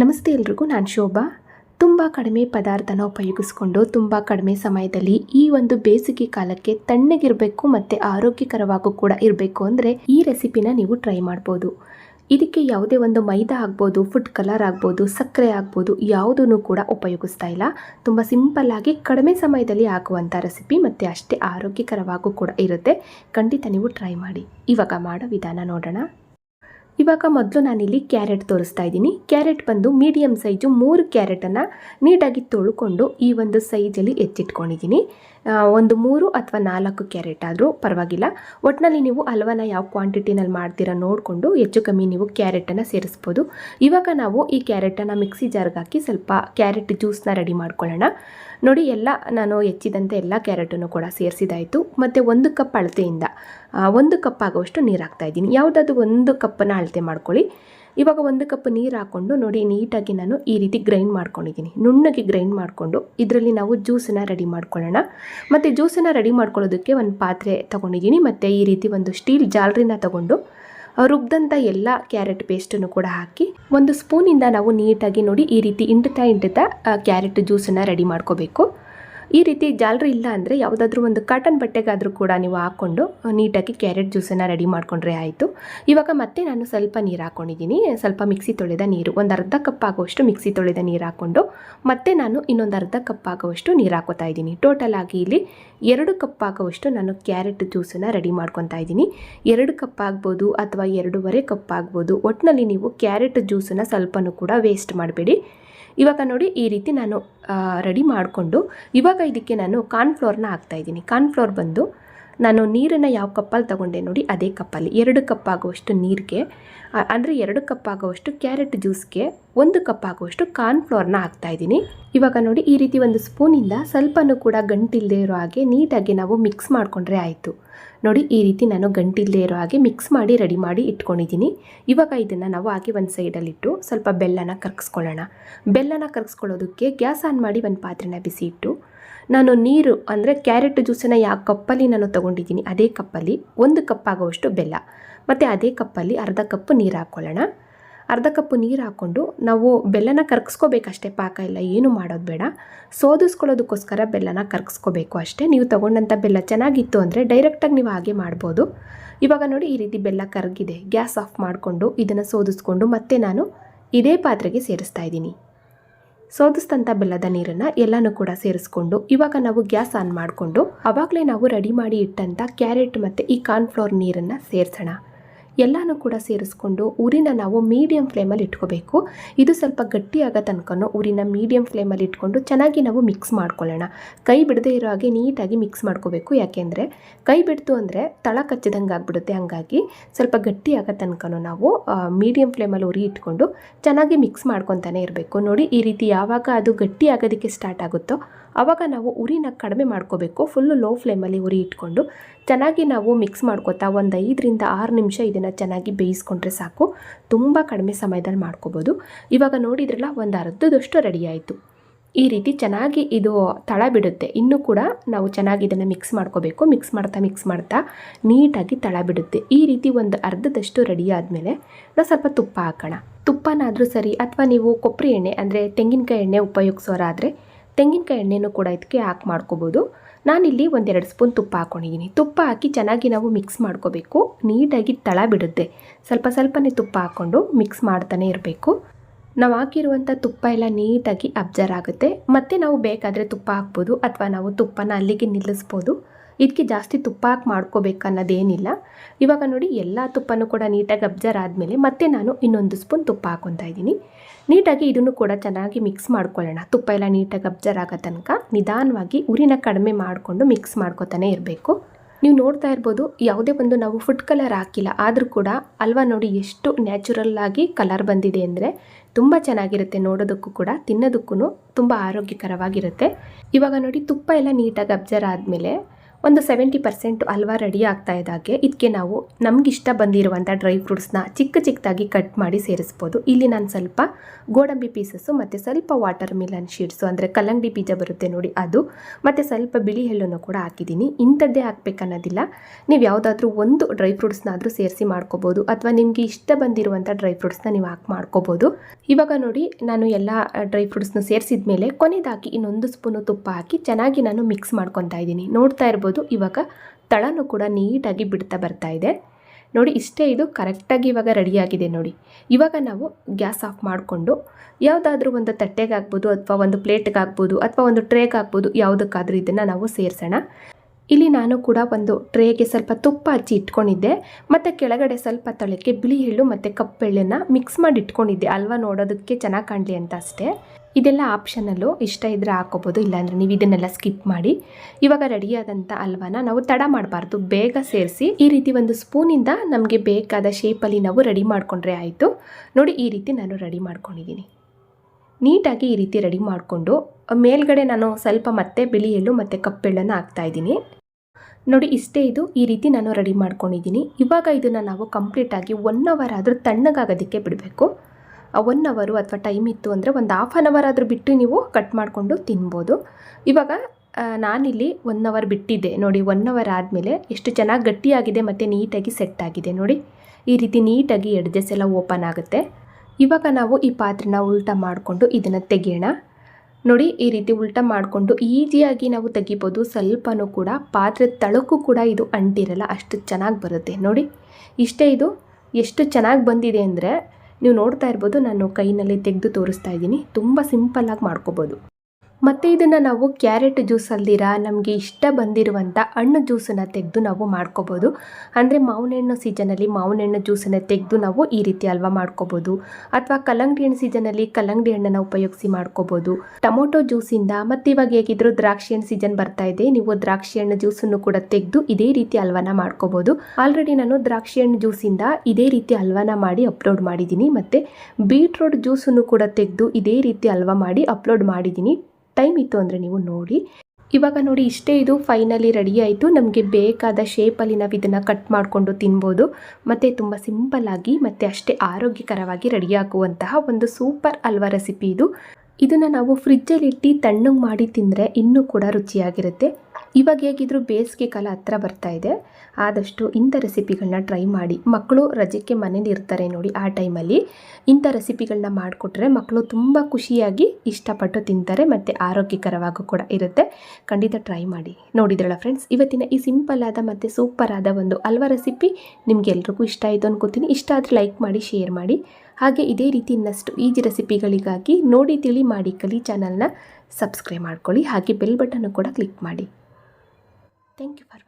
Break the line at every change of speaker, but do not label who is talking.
ನಮಸ್ತೆ ಎಲ್ರಿಗೂ, ನಾನು ಶೋಭಾ. ತುಂಬ ಕಡಿಮೆ ಪದಾರ್ಥನ ಉಪಯೋಗಿಸ್ಕೊಂಡು ತುಂಬ ಕಡಿಮೆ ಸಮಯದಲ್ಲಿ ಈ ಒಂದು ಬೇಸಿಗೆ ಕಾಲಕ್ಕೆ ತಣ್ಣಗಿರಬೇಕು ಮತ್ತು ಆರೋಗ್ಯಕರವಾಗೂ ಕೂಡ ಇರಬೇಕು ಅಂದರೆ ಈ ರೆಸಿಪಿನ ನೀವು ಟ್ರೈ ಮಾಡ್ಬೋದು. ಇದಕ್ಕೆ ಯಾವುದೇ ಒಂದು ಮೈದಾ ಆಗ್ಬೋದು, ಫುಡ್ ಕಲರ್ ಆಗ್ಬೋದು, ಸಕ್ಕರೆ ಆಗ್ಬೋದು ಯಾವುದೂ ಕೂಡ ಉಪಯೋಗಿಸ್ತಾ ಇಲ್ಲ. ತುಂಬ ಸಿಂಪಲ್ಲಾಗಿ ಕಡಿಮೆ ಸಮಯದಲ್ಲಿ ಆಗುವಂಥ ರೆಸಿಪಿ ಮತ್ತು ಅಷ್ಟೇ ಆರೋಗ್ಯಕರವಾಗೂ ಕೂಡ ಇರುತ್ತೆ. ಖಂಡಿತ ನೀವು ಟ್ರೈ ಮಾಡಿ. ಇವಾಗ ಮಾಡೋ ವಿಧಾನ ನೋಡೋಣ. ಇವಾಗ ಮೊದಲು ನಾನಿಲ್ಲಿ ಕ್ಯಾರೆಟ್ ತೋರಿಸ್ತಾ ಇದ್ದೀನಿ. ಕ್ಯಾರೆಟ್ ಬಂದು ಮೀಡಿಯಮ್ ಸೈಜು ಮೂರು ಕ್ಯಾರೆಟನ್ನು ನೀಟಾಗಿ ತೊಳ್ಕೊಂಡು ಈ ಒಂದು ಸೈಜಲ್ಲಿ ಎತ್ತಿಟ್ಕೊಂಡಿದ್ದೀನಿ. ಒಂದು ಮೂರು ಅಥವಾ ನಾಲ್ಕು ಕ್ಯಾರೆಟ್ ಆದರೂ ಪರವಾಗಿಲ್ಲ. ಒಟ್ಟಿನಲ್ಲಿ ನೀವು ಹಲ್ವನ ಯಾವ ಕ್ವಾಂಟಿಟಿನಲ್ಲಿ ಮಾಡ್ತೀರಾ ನೋಡಿಕೊಂಡು ಹೆಚ್ಚು ಕಮ್ಮಿ ನೀವು ಕ್ಯಾರೆಟನ್ನು ಸೇರಿಸ್ಬೋದು. ಇವಾಗ ನಾವು ಈ ಕ್ಯಾರೆಟನ್ನು ಮಿಕ್ಸಿ ಜಾರ್ಗೆ ಹಾಕಿ ಸ್ವಲ್ಪ ಕ್ಯಾರೆಟ್ ಜ್ಯೂಸ್ನ ರೆಡಿ ಮಾಡ್ಕೊಳ್ಳೋಣ. ನೋಡಿ, ಎಲ್ಲ ನಾನು ಹೆಚ್ಚಿದಂತೆ ಎಲ್ಲ ಕ್ಯಾರೆಟನ್ನು ಕೂಡ ಸೇರಿಸಿದಾಯಿತು. ಮತ್ತು ಒಂದು ಕಪ್ ಅಳತೆಯಿಂದ ಒಂದು ಕಪ್ ಆಗುವಷ್ಟು ನೀರು ಹಾಕ್ತಾ ಇದ್ದೀನಿ. ಯಾವುದಾದ್ರು ಒಂದು ಕಪ್ಪನ್ನು ಅಳತೆ ಮಾಡ್ಕೊಳ್ಳಿ. ಇವಾಗ ಒಂದು ಕಪ್ ನೀರು ಹಾಕ್ಕೊಂಡು ನೋಡಿ, ನೀಟಾಗಿ ನಾನು ಈ ರೀತಿ ಗ್ರೈಂಡ್ ಮಾಡ್ಕೊಂಡಿದ್ದೀನಿ. ನುಣ್ಣಗೆ ಗ್ರೈಂಡ್ ಮಾಡಿಕೊಂಡು ಇದರಲ್ಲಿ ನಾವು ಜ್ಯೂಸನ್ನು ರೆಡಿ ಮಾಡ್ಕೊಳ್ಳೋಣ. ಮತ್ತು ಜ್ಯೂಸನ್ನು ರೆಡಿ ಮಾಡ್ಕೊಳ್ಳೋದಕ್ಕೆ ಒಂದು ಪಾತ್ರೆ ತೊಗೊಂಡಿದ್ದೀನಿ. ಮತ್ತು ಈ ರೀತಿ ಒಂದು ಸ್ಟೀಲ್ ಜಾಲರಿನ ತಗೊಂಡು ರುಬ್ದಂಥ ಎಲ್ಲ ಕ್ಯಾರೆಟ್ ಪೇಸ್ಟನ್ನು ಕೂಡ ಹಾಕಿ, ಒಂದು ಸ್ಪೂನಿಂದ ನಾವು ನೀಟಾಗಿ ನೋಡಿ ಈ ರೀತಿ ಇಂಡುತ್ತಾ ಇಂಡುತ್ತಾ ಕ್ಯಾರೆಟ್ ಜ್ಯೂಸನ್ನು ರೆಡಿ ಮಾಡ್ಕೋಬೇಕು. ಈ ರೀತಿ ಜಾಲರಿ ಇಲ್ಲ ಅಂದರೆ ಯಾವುದಾದ್ರೂ ಒಂದು ಕಾಟನ್ ಬಟ್ಟೆಗಾದರೂ ಕೂಡ ನೀವು ಹಾಕ್ಕೊಂಡು ನೀಟಾಗಿ ಕ್ಯಾರೆಟ್ ಜ್ಯೂಸನ್ನು ರೆಡಿ ಮಾಡ್ಕೊಂಡ್ರೆ ಆಯಿತು. ಇವಾಗ ಮತ್ತೆ ನಾನು ಸ್ವಲ್ಪ ನೀರು ಹಾಕ್ಕೊಂಡಿದ್ದೀನಿ ಸ್ವಲ್ಪ ಮಿಕ್ಸಿ ತೊಳೆದ ನೀರು, ಒಂದು ಅರ್ಧ ಕಪ್ ಆಗುವಷ್ಟು ಮಿಕ್ಸಿ ತೊಳೆದ ನೀರು ಹಾಕ್ಕೊಂಡು, ಮತ್ತೆ ನಾನು ಇನ್ನೊಂದು ಅರ್ಧ ಕಪ್ ಆಗುವಷ್ಟು ನೀರು ಹಾಕೋತಾ ಇದ್ದೀನಿ. ಟೋಟಲ್ ಆಗಿ ಇಲ್ಲಿ ಎರಡು ಕಪ್ ಆಗುವಷ್ಟು ನಾನು ಕ್ಯಾರೆಟ್ ಜ್ಯೂಸನ್ನು ರೆಡಿ ಮಾಡ್ಕೊತಾ ಇದ್ದೀನಿ. ಎರಡು ಕಪ್ ಆಗ್ಬೋದು ಅಥವಾ ಎರಡೂವರೆ ಕಪ್ ಆಗ್ಬೋದು ಒಟ್ಟಿನಲ್ಲಿ ನೀವು ಕ್ಯಾರೆಟ್ ಜ್ಯೂಸನ್ನು ಸ್ವಲ್ಪನೂ ಕೂಡ ವೇಸ್ಟ್ ಮಾಡಬೇಡಿ. ಇವಾಗ ನೋಡಿ ಈ ರೀತಿ ನಾನು ರೆಡಿ ಮಾಡಿಕೊಂಡು ಇವಾಗ ಇದಕ್ಕೆ ನಾನು ಕಾರ್ನ್ಫ್ಲೋರ್ನ ಹಾಕ್ತಾಯಿದ್ದೀನಿ ಕಾರ್ನ್ಫ್ಲೋರ್ ಬಂದು ನಾನು ನೀರನ್ನು ಯಾವ ಕಪ್ಪಲ್ಲಿ ತಗೊಂಡೆ ನೋಡಿ ಅದೇ ಕಪ್ಪಲ್ಲಿ. ಎರಡು ಕಪ್ ಆಗುವಷ್ಟು ನೀರಿಗೆ ಅಂದರೆ ಎರಡು ಕಪ್ ಆಗುವಷ್ಟು ಕ್ಯಾರೆಟ್ ಜ್ಯೂಸ್ಗೆ, ಒಂದು ಕಪ್ ಆಗುವಷ್ಟು ಕಾರ್ನ್ಫ್ಲೋರ್ನ ಹಾಕ್ತಾಯಿದ್ದೀನಿ ಇವಾಗ ನೋಡಿ ಈ ರೀತಿ ಒಂದು ಸ್ಪೂನಿಂದ ಸ್ವಲ್ಪನೂ ಕೂಡ ಗಂಟಿಲ್ಲದೆ ಇರೋ ಹಾಗೆ ನೀಟಾಗಿ ನಾವು ಮಿಕ್ಸ್ ಮಾಡಿಕೊಂಡ್ರೆ ಆಯಿತು. ನೋಡಿ ಈ ರೀತಿ ನಾನು ಗಂಟಿಲ್ಲದೆ ಇರೋ ಹಾಗೆ ಮಿಕ್ಸ್ ಮಾಡಿ ರೆಡಿ ಮಾಡಿ ಇಟ್ಕೊಂಡಿದ್ದೀನಿ. ಇವಾಗ ಇದನ್ನು ನಾವು ಹಾಗೆ ಒಂದು ಸೈಡಲ್ಲಿಟ್ಟು ಸ್ವಲ್ಪ ಬೆಲ್ಲನ ಕರ್ಗಿಸ್ಕೊಳ್ಳೋಣ. ಬೆಲ್ಲನ ಕರ್ಗಿಸ್ಕೊಳ್ಳೋದಕ್ಕೆ ಗ್ಯಾಸ್ ಆನ್ ಮಾಡಿ ಒಂದು ಪಾತ್ರೆನ ಬಿಸಿ ಇಟ್ಟು ನಾನು ನೀರು, ಅಂದರೆ ಕ್ಯಾರೆಟ್ ಜ್ಯೂಸನ್ನು ಯಾವ ಕಪ್ಪಲ್ಲಿ ನಾನು ತೊಗೊಂಡಿದ್ದೀನಿ, ಅದೇ ಕಪ್ಪಲ್ಲಿ ಒಂದು ಕಪ್ ಆಗುವಷ್ಟು ಬೆಲ್ಲ. ಮತ್ತು ಅದೇ ಕಪ್ಪಲ್ಲಿ ಅರ್ಧ ಕಪ್ ನೀರು ಹಾಕ್ಕೊಳ್ಳೋಣ ಅರ್ಧ ಕಪ್ಪು ನೀರು ಹಾಕ್ಕೊಂಡು ನಾವು ಬೆಲ್ಲನ ಕರ್ಗಿಸ್ಕೋಬೇಕಷ್ಟೇ, ಪಾಕ ಇಲ್ಲ, ಏನು ಮಾಡೋದು ಬೇಡ. ಸೋದಿಸ್ಕೊಳ್ಳೋದಕ್ಕೋಸ್ಕರ ಬೆಲ್ಲನ ಕರ್ಗಿಸ್ಕೋಬೇಕು ಅಷ್ಟೇ. ನೀವು ತೊಗೊಂಡಂಥ ಬೆಲ್ಲ ಚೆನ್ನಾಗಿತ್ತು ಅಂದರೆ ಡೈರೆಕ್ಟಾಗಿ ನೀವು ಹಾಗೆ ಮಾಡ್ಬೋದು. ಇವಾಗ ನೋಡಿ ಈ ರೀತಿ ಬೆಲ್ಲ ಕರಗಿದೆ. ಗ್ಯಾಸ್ ಆಫ್ ಮಾಡಿಕೊಂಡು ಇದನ್ನು ಸೋದಿಸ್ಕೊಂಡು ಮತ್ತೆ ನಾನು ಇದೇ ಪಾತ್ರೆಗೆ ಸೇರಿಸ್ತಾ ಇದ್ದೀನಿ. ಸೋದಿಸಿದಂಥ ಬೆಲ್ಲದ ನೀರನ್ನು ಎಲ್ಲನೂ ಕೂಡ ಸೇರಿಸ್ಕೊಂಡು ಇವಾಗ ನಾವು ಗ್ಯಾಸ್ ಆನ್ ಮಾಡಿಕೊಂಡು ಅವಾಗಲೇ ನಾವು ರೆಡಿ ಮಾಡಿ ಇಟ್ಟಂಥ ಕ್ಯಾರೆಟ್ ಮತ್ತು ಈ ಕಾರ್ನ್ಫ್ಲೋರ್ ನೀರನ್ನು ಸೇರಿಸೋಣ. ಎಲ್ಲನೂ ಕೂಡ ಸೇರಿಸ್ಕೊಂಡು ಊರಿನ ನಾವು ಮೀಡಿಯಂ ಫ್ಲೇಮಲ್ಲಿ ಇಟ್ಕೋಬೇಕು. ಇದು ಸ್ವಲ್ಪ ಗಟ್ಟಿಯಾಗೋ ತನಕನೂ ಊರಿನ ಮೀಡಿಯಂ ಫ್ಲೇಮಲ್ಲಿ ಇಟ್ಕೊಂಡು ಚೆನ್ನಾಗಿ ನಾವು ಮಿಕ್ಸ್ ಮಾಡ್ಕೊಳ್ಳೋಣ. ಕೈ ಬಿಡದೇ ಇರೋ ಹಾಗೆ ನೀಟಾಗಿ ಮಿಕ್ಸ್ ಮಾಡ್ಕೋಬೇಕು. ಯಾಕೆಂದರೆ ಕೈ ಬಿಡ್ತು ಅಂದರೆ ತಳ ಕಚ್ಚಿದಂಗೆ ಆಗಿಬಿಡುತ್ತೆ. ಹಂಗಾಗಿ ಸ್ವಲ್ಪ ಗಟ್ಟಿಯಾಗೋ ತನಕನೂ ನಾವು ಮೀಡಿಯಂ ಫ್ಲೇಮಲ್ಲಿ ಉರಿ ಇಟ್ಕೊಂಡು ಚೆನ್ನಾಗಿ ಮಿಕ್ಸ್ ಮಾಡ್ಕೊತಾನೆ ಇರಬೇಕು. ನೋಡಿ ಈ ರೀತಿ ಯಾವಾಗ ಅದು ಗಟ್ಟಿ ಆಗೋದಕ್ಕೆ ಸ್ಟಾರ್ಟ್ ಆಗುತ್ತೋ ಆವಾಗ ನಾವು ಉರಿನ ಕಡಿಮೆ ಮಾಡ್ಕೋಬೇಕು ಫುಲ್ಲು ಲೋ ಫ್ಲೇಮಲ್ಲಿ ಉರಿ ಇಟ್ಕೊಂಡು ಚೆನ್ನಾಗಿ ನಾವು ಮಿಕ್ಸ್ ಮಾಡ್ಕೋತಾ ಒಂದು ಐದರಿಂದ ಆರು ನಿಮಿಷ ಇದನ್ನು ಚೆನ್ನಾಗಿ ಬೇಯಿಸ್ಕೊಂಡ್ರೆ ಸಾಕು. ತುಂಬ ಕಡಿಮೆ ಸಮಯದಲ್ಲಿ ಮಾಡ್ಕೋಬೋದು. ಇವಾಗ ನೋಡಿದ್ರಲ್ಲ, ಒಂದು ಅರ್ಧದಷ್ಟು ರೆಡಿ ಆಯಿತು. ಈ ರೀತಿ ಚೆನ್ನಾಗಿ ಇದು ತಳ ಬಿಡುತ್ತೆ ಇನ್ನೂ ಕೂಡ ನಾವು ಚೆನ್ನಾಗಿ ಇದನ್ನು ಮಿಕ್ಸ್ ಮಾಡ್ಕೋಬೇಕು. ಮಿಕ್ಸ್ ಮಾಡ್ತಾ ಮಿಕ್ಸ್ ಮಾಡ್ತಾ ನೀಟಾಗಿ ತಳ ಬಿಡುತ್ತೆ ಈ ರೀತಿ ಒಂದು ಅರ್ಧದಷ್ಟು ರೆಡಿ ಆದಮೇಲೆ ನಾವು ಸ್ವಲ್ಪ ತುಪ್ಪ ಹಾಕೋಣ. ತುಪ್ಪನಾದರೂ ಸರಿ, ಅಥವಾ ನೀವು ಕೊಬ್ಬರಿ ಎಣ್ಣೆ, ಅಂದರೆ ತೆಂಗಿನಕಾಯಿ ಎಣ್ಣೆ ಉಪಯೋಗಿಸೋರಾದರೆ ತೆಂಗಿನಕಾಯಿ ಎಣ್ಣೆನೂ ಕೂಡ ಇದಕ್ಕೆ ಹಾಕಿ ಮಾಡ್ಕೋಬೋದು. ನಾನಿಲ್ಲಿ ಒಂದೆರಡು ಸ್ಪೂನ್ ತುಪ್ಪ ಹಾಕ್ಕೊಂಡಿದ್ದೀನಿ ತುಪ್ಪ ಹಾಕಿ ಚೆನ್ನಾಗಿ ನಾವು ಮಿಕ್ಸ್ ಮಾಡ್ಕೋಬೇಕು. ನೀಟಾಗಿ ತಳ ಬಿಡುತ್ತೆ. ಸ್ವಲ್ಪ ಸ್ವಲ್ಪನೇ ತುಪ್ಪ ಹಾಕ್ಕೊಂಡು ಮಿಕ್ಸ್ ಮಾಡ್ತಾನೆ ಇರಬೇಕು. ನಾವು ಹಾಕಿರುವಂಥ ತುಪ್ಪ ಎಲ್ಲ ನೀಟಾಗಿ ಅಬ್ಸರ್ವ್ ಆಗುತ್ತೆ. ಮತ್ತು ನಾವು ಬೇಕಾದರೆ ತುಪ್ಪ ಹಾಕ್ಬೋದು ಅಥವಾ ನಾವು ತುಪ್ಪನ ಅಲ್ಲಿಗೆ ನಿಲ್ಲಿಸ್ಬೋದು. ಇದಕ್ಕೆ ಜಾಸ್ತಿ ತುಪ್ಪ ಹಾಕಿ ಮಾಡ್ಕೋಬೇಕು ಅನ್ನೋದೇನಿಲ್ಲ ಇವಾಗ ನೋಡಿ ಎಲ್ಲ ತುಪ್ಪನೂ ಕೂಡ ನೀಟಾಗಿ ಅಬ್ಸರ್ ಆದಮೇಲೆ ಮತ್ತೆ ನಾನು ಇನ್ನೊಂದು ಸ್ಪೂನ್ ತುಪ್ಪ ಹಾಕೊತಾ ಇದ್ದೀನಿ. ನೀಟಾಗಿ ಇದನ್ನು ಕೂಡ ಚೆನ್ನಾಗಿ ಮಿಕ್ಸ್ ಮಾಡ್ಕೊಳ್ಳೋಣ. ತುಪ್ಪ ಎಲ್ಲ ನೀಟಾಗಿ ಅಬ್ಸರ್ ಆಗೋ ತನಕ ನಿಧಾನವಾಗಿ ಉರಿನ ಕಡಿಮೆ ಮಾಡಿಕೊಂಡು ಮಿಕ್ಸ್ ಮಾಡ್ಕೋತಾನೆ ಇರಬೇಕು. ನೀವು ನೋಡ್ತಾ ಇರ್ಬೋದು, ಯಾವುದೇ ಒಂದು ನಾವು ಫುಡ್ ಕಲರ್ ಹಾಕಿಲ್ಲ, ಆದರೂ ಕೂಡ ಅಲ್ವಾ ನೋಡಿ ಎಷ್ಟು ನ್ಯಾಚುರಲ್ ಆಗಿ ಕಲರ್ ಬಂದಿದೆ ಅಂದರೆ ತುಂಬ ಚೆನ್ನಾಗಿರುತ್ತೆ ನೋಡೋದಕ್ಕೂ ಕೂಡ ತಿನ್ನೋದಕ್ಕೂ ತುಂಬ ಆರೋಗ್ಯಕರವಾಗಿರುತ್ತೆ. ಇವಾಗ ನೋಡಿ ತುಪ್ಪ ಎಲ್ಲ ನೀಟಾಗಿ ಅಬ್ಸರ್ ಆದಮೇಲೆ ಒಂದು ಸೆವೆಂಟಿ ಪರ್ಸೆಂಟ್ ಹಲ್ವಾ ರೆಡಿ ಆಗ್ತಾ ಇದ್ದಾಗೆ ಇದಕ್ಕೆ ನಾವು ನಮಗಿಷ್ಟ ಬಂದಿರುವಂಥ ಡ್ರೈ ಫ್ರೂಟ್ಸ್ನ ಚಿಕ್ಕ ಚಿಕ್ಕದಾಗಿ ಕಟ್ ಮಾಡಿ ಸೇರಿಸ್ಬೋದು. ಇಲ್ಲಿ ನಾನು ಸ್ವಲ್ಪ ಗೋಡಂಬಿ ಪೀಸಸ್ಸು ಮತ್ತು ಸ್ವಲ್ಪ ವಾಟರ್ ಮಿಲನ್ ಶೀಟ್ಸು ಅಂದರೆ ಕಲ್ಲಂಗಡಿ ಬೀಜ ಬರುತ್ತೆ ನೋಡಿ ಅದು, ಮತ್ತು ಸ್ವಲ್ಪ ಬಿಳಿ ಎಳ್ಳನ್ನು ಕೂಡ ಹಾಕಿದ್ದೀನಿ. ಇಂಥದ್ದೇ ಹಾಕ್ಬೇಕನ್ನೋದಿಲ್ಲ. ನೀವು ಯಾವುದಾದ್ರೂ ಒಂದು ಡ್ರೈ ಫ್ರೂಟ್ಸ್ನಾದರೂ ಸೇರಿಸಿ ಮಾಡ್ಕೋಬೋದು, ಅಥವಾ ನಿಮಗೆ ಇಷ್ಟ ಬಂದಿರುವಂಥ ಡ್ರೈ ಫ್ರೂಟ್ಸ್ನ ನೀವು ಹಾಕಿ ಮಾಡ್ಕೋಬೋದು. ಇವಾಗ ನೋಡಿ, ನಾನು ಎಲ್ಲ ಡ್ರೈ ಫ್ರೂಟ್ಸ್ನ ಸೇರಿಸಿದ ಮೇಲೆ ಕೊನೆಯದಾಗಿ ಇನ್ನೊಂದು ಸ್ಪೂನು ತುಪ್ಪ ಹಾಕಿ ಚೆನ್ನಾಗಿ ನಾನು ಮಿಕ್ಸ್ ಮಾಡ್ಕೊತಾ ಇದ್ದೀನಿ. ನೋಡ್ತಾ ಇರ್ಬೋದು. ಇವಾಗ ತಳನೂ ಕೂಡ ನೀಟಾಗಿ ಬಿಡ್ತಾ ಬರ್ತಾ ಇದೆ. ನೋಡಿ, ಇಷ್ಟೇ ಇದು ಕರೆಕ್ಟಾಗಿ ಇವಾಗ ರೆಡಿಯಾಗಿದೆ ನೋಡಿ. ಇವಾಗ ನಾವು ಗ್ಯಾಸ್ ಆಫ್ ಮಾಡಿಕೊಂಡು ಯಾವುದಾದ್ರೂ ಒಂದು ತಟ್ಟೆಗೆ ಹಾಕ್ಬೋದು ಅಥವಾ ಒಂದು ಪ್ಲೇಟ್ಗಾಗ್ಬೋದು ಅಥವಾ ಒಂದು ಟ್ರೇಗಾಗ್ಬೋದು, ಯಾವುದಕ್ಕಾದ್ರೂ ಇದನ್ನು ನಾವು ಸೇರಿಸೋಣ. ಇಲ್ಲಿ ನಾನು ಕೂಡ ಒಂದು ಟ್ರೇಗೆ ಸ್ವಲ್ಪ ತುಪ್ಪ ಹಚ್ಚಿ ಇಟ್ಕೊಂಡಿದ್ದೆ, ಮತ್ತು ಕೆಳಗಡೆ ಸ್ವಲ್ಪ ತಳಕ್ಕೆ ಬಿಳಿ ಎಳ್ಳು ಮತ್ತು ಕಪ್ಪೆಳ್ಳನ್ನು ಮಿಕ್ಸ್ ಮಾಡಿ ಇಟ್ಕೊಂಡಿದ್ದೆ. ಅಲ್ವಾ ನೋಡೋದಕ್ಕೆ ಚೆನ್ನಾಗಿ ಕಾಣಲಿ ಅಂತ ಅಷ್ಟೇ. ಇದೆಲ್ಲ ಆಪ್ಷನಲ್ಲೂ ಇಷ್ಟ ಇದ್ದರೆ ಹಾಕೋಬೋದು, ಇಲ್ಲಾಂದರೆ ನೀವು ಇದನ್ನೆಲ್ಲ ಸ್ಕಿಪ್ ಮಾಡಿ. ಇವಾಗ ರೆಡಿಯಾದಂಥ ಅಲ್ವಾನ ನಾವು ತಡ ಮಾಡಬಾರ್ದು, ಬೇಗ ಸೇರಿಸಿ. ಈ ರೀತಿ ಒಂದು ಸ್ಪೂನಿಂದ ನಮಗೆ ಬೇಕಾದ ಶೇಪಲ್ಲಿ ನಾವು ರೆಡಿ ಮಾಡಿಕೊಂಡ್ರೆ ಆಯಿತು. ನೋಡಿ ಈ ರೀತಿ ನಾನು ರೆಡಿ ಮಾಡ್ಕೊಂಡಿದ್ದೀನಿ. ನೀಟಾಗಿ ಈ ರೀತಿ ರೆಡಿ ಮಾಡಿಕೊಂಡು, ಮೇಲ್ಗಡೆ ನಾನು ಸ್ವಲ್ಪ ಮತ್ತೆ ಬಿಳಿ ಎಳ್ಳು ಮತ್ತು ಕಪ್ಪೆಳ್ಳನ್ನು ಹಾಕ್ತಾಯಿದ್ದೀನಿ ನೋಡಿ, ಇಷ್ಟೇ ಇದು. ಈ ರೀತಿ ನಾನು ರೆಡಿ ಮಾಡ್ಕೊಂಡಿದ್ದೀನಿ. ಇವಾಗ ಇದನ್ನು ನಾವು ಕಂಪ್ಲೀಟಾಗಿ ಒನ್ ಅವರ್ ಆದರೂ ತಣ್ಣಗಾಗೋದಕ್ಕೆ ಬಿಡಬೇಕು. ಒನ್ ಅವರು ಅಥವಾ ಟೈಮ್ ಇತ್ತು ಅಂದರೆ ಒಂದು ಹಾಫ್ ಆನ್ ಅವರ್ ಆದರೂ ಬಿಟ್ಟು ನೀವು ಕಟ್ ಮಾಡಿಕೊಂಡು ತಿನ್ಬೋದು. ಇವಾಗ ನಾನಿಲ್ಲಿ ಒನ್ ಅವರ್ ಬಿಟ್ಟಿದ್ದೆ. ನೋಡಿ ಒನ್ ಅವರ್ ಆದಮೇಲೆ ಎಷ್ಟು ಚೆನ್ನಾಗಿ ಗಟ್ಟಿಯಾಗಿದೆ ಮತ್ತು ನೀಟಾಗಿ ಸೆಟ್ ಆಗಿದೆ. ನೋಡಿ, ಈ ರೀತಿ ನೀಟಾಗಿ ಎಡ್ಜಸ್ ಎಲ್ಲ ಓಪನ್ ಆಗುತ್ತೆ. ಇವಾಗ ನಾವು ಈ ಪಾತ್ರೆನ ಉಲ್ಟಾ ಮಾಡಿಕೊಂಡು ಇದನ್ನು ತೆಗೆಯೋಣ. ನೋಡಿ, ಈ ರೀತಿ ಉಲ್ಟಾ ಮಾಡಿಕೊಂಡು ಈಸಿಯಾಗಿ ನಾವು ತೆಗಿಬೋದು. ಸ್ವಲ್ಪನೂ ಕೂಡ ಪಾತ್ರೆ ತಳಕು ಕೂಡ ಇದು ಅಂಟಿರಲ್ಲ, ಅಷ್ಟು ಚೆನ್ನಾಗಿ ಬರುತ್ತೆ. ನೋಡಿ, ಇಷ್ಟೇ ಇದು. ಎಷ್ಟು ಚೆನ್ನಾಗಿ ಬಂದಿದೆ ಅಂದರೆ ನೀವು ನೋಡ್ತಾ ಇರ್ಬೋದು, ನಾನು ಕೈನಲ್ಲಿ ತೆಗೆದು ತೋರಿಸ್ತಾ ಇದ್ದೀನಿ. ತುಂಬ ಸಿಂಪಲ್ಲಾಗಿ ಮಾಡ್ಕೋಬೋದು. ಮತ್ತು ಇದನ್ನು ನಾವು ಕ್ಯಾರೆಟ್ ಜ್ಯೂಸ್ ಅಲ್ದಿರ? ನಮಗೆ ಇಷ್ಟ ಬಂದಿರುವಂಥ ಹಣ್ಣು ಜ್ಯೂಸನ್ನು ತೆಗೆದು ನಾವು ಮಾಡ್ಕೋಬೋದು. ಅಂದರೆ ಮಾವಿನ ಹಣ್ಣು ಸೀಸನಲ್ಲಿ ಮಾವಿನ ಹಣ್ಣು ಜ್ಯೂಸನ್ನು ತೆಗೆದು ನಾವು ಈ ರೀತಿ ಹಲ್ವಾ ಮಾಡ್ಕೋಬೋದು. ಅಥವಾ ಕಲ್ಲಂಗಡಿ ಹಣ್ಣು ಸೀಸನಲ್ಲಿ ಕಲ್ಲಂಗಡಿ ಹಣ್ಣನ್ನು ಉಪಯೋಗಿಸಿ ಮಾಡ್ಕೋಬೋದು. ಟೊಮೊಟೊ ಜ್ಯೂಸಿಂದ ಮತ್ತು ಇವಾಗ ಹೇಗಿದ್ರು ದ್ರಾಕ್ಷಿ ಹಣ್ಣು ಸೀಸನ್ ಬರ್ತಾ ಇದೆ. ನೀವು ದ್ರಾಕ್ಷಿ ಹಣ್ಣು ಜ್ಯೂಸನ್ನು ಕೂಡ ತೆಗೆದು ಇದೇ ರೀತಿ ಹಲ್ವಾನ ಮಾಡ್ಕೋಬೋದು. ಆಲ್ರೆಡಿ ನಾನು ದ್ರಾಕ್ಷಿ ಹಣ್ಣು ಜ್ಯೂಸಿಂದ ಇದೇ ರೀತಿ ಹಲ್ವಾನ ಮಾಡಿ ಅಪ್ಲೋಡ್ ಮಾಡಿದ್ದೀನಿ. ಮತ್ತು ಬೀಟ್ರೋಟ್ ಜ್ಯೂಸನ್ನು ಕೂಡ ತೆಗೆದು ಇದೇ ರೀತಿ ಹಲ್ವಾ ಮಾಡಿ ಅಪ್ಲೋಡ್ ಮಾಡಿದ್ದೀನಿ. ಟೈಮ್ ಇತ್ತು ಅಂದರೆ ನೀವು ನೋಡಿ. ಇವಾಗ ನೋಡಿ ಇಷ್ಟೇ ಇದು ಫೈನಲಿ ರೆಡಿ ಆಯಿತು. ನಮಗೆ ಬೇಕಾದ ಶೇಪಲ್ಲಿ ನಾವು ಇದನ್ನು ಕಟ್ ಮಾಡಿಕೊಂಡು ತಿನ್ಬೋದು. ಮತ್ತು ತುಂಬ ಸಿಂಪಲ್ಲಾಗಿ ಮತ್ತು ಅಷ್ಟೇ ಆರೋಗ್ಯಕರವಾಗಿ ರೆಡಿಯಾಗುವಂತಹ ಒಂದು ಸೂಪರ್ ಅಲ್ವಾ ರೆಸಿಪಿ ಇದು. ಇದನ್ನು ನಾವು ಫ್ರಿಜ್ಜಲ್ಲಿಟ್ಟು ತಣ್ಣಗೆ ಮಾಡಿ ತಿಂದರೆ ಇನ್ನೂ ಕೂಡ ರುಚಿಯಾಗಿರುತ್ತೆ. ಇವಾಗ ಹೇಗಿದ್ರು ಬೇಸಿಗೆ ಕಾಲ ಹತ್ರ ಬರ್ತಾ ಇದೆ. ಆದಷ್ಟು ಇಂಥ ರೆಸಿಪಿಗಳನ್ನ ಟ್ರೈ ಮಾಡಿ. ಮಕ್ಕಳು ರಜಕ್ಕೆ ಮನೇಲಿ ಇರ್ತಾರೆ ನೋಡಿ ಆ ಟೈಮಲ್ಲಿ. ಇಂಥ ರೆಸಿಪಿಗಳನ್ನ ಮಾಡಿಕೊಟ್ರೆ ಮಕ್ಕಳು ತುಂಬ ಖುಷಿಯಾಗಿ ಇಷ್ಟಪಟ್ಟು ತಿಂತಾರೆ ಮತ್ತು ಆರೋಗ್ಯಕರವಾಗೂ ಕೂಡ ಇರುತ್ತೆ. ಖಂಡಿತ ಟ್ರೈ ಮಾಡಿ. ನೋಡಿದ್ರಲ್ಲ ಫ್ರೆಂಡ್ಸ್ ಇವತ್ತಿನ ಈ ಸಿಂಪಲ್ ಆದ ಮತ್ತು ಸೂಪರ್ ಆದ ಒಂದು ಅಲ್ವಾ ರೆಸಿಪಿ? ನಿಮಗೆಲ್ರಿಗೂ ಇಷ್ಟ ಆಯಿತು ಅನ್ಕೋತೀನಿ. ಇಷ್ಟ ಆದರೆ ಲೈಕ್ ಮಾಡಿ ಶೇರ್ ಮಾಡಿ. ಹಾಗೆ ಇದೇ ರೀತಿ ಇನ್ನಷ್ಟು ಈಜಿ ರೆಸಿಪಿಗಳಿಗಾಗಿ ನೋಡಿ, ತಿಳಿ ಮಾಡಿ ಕಲಿ ಚಾನಲ್ನ ಸಬ್ಸ್ಕ್ರೈಬ್ ಮಾಡ್ಕೊಳ್ಳಿ. ಹಾಗೆ ಬೆಲ್ ಬಟನ್ನು ಕೂಡ ಕ್ಲಿಕ್ ಮಾಡಿ. Thank you for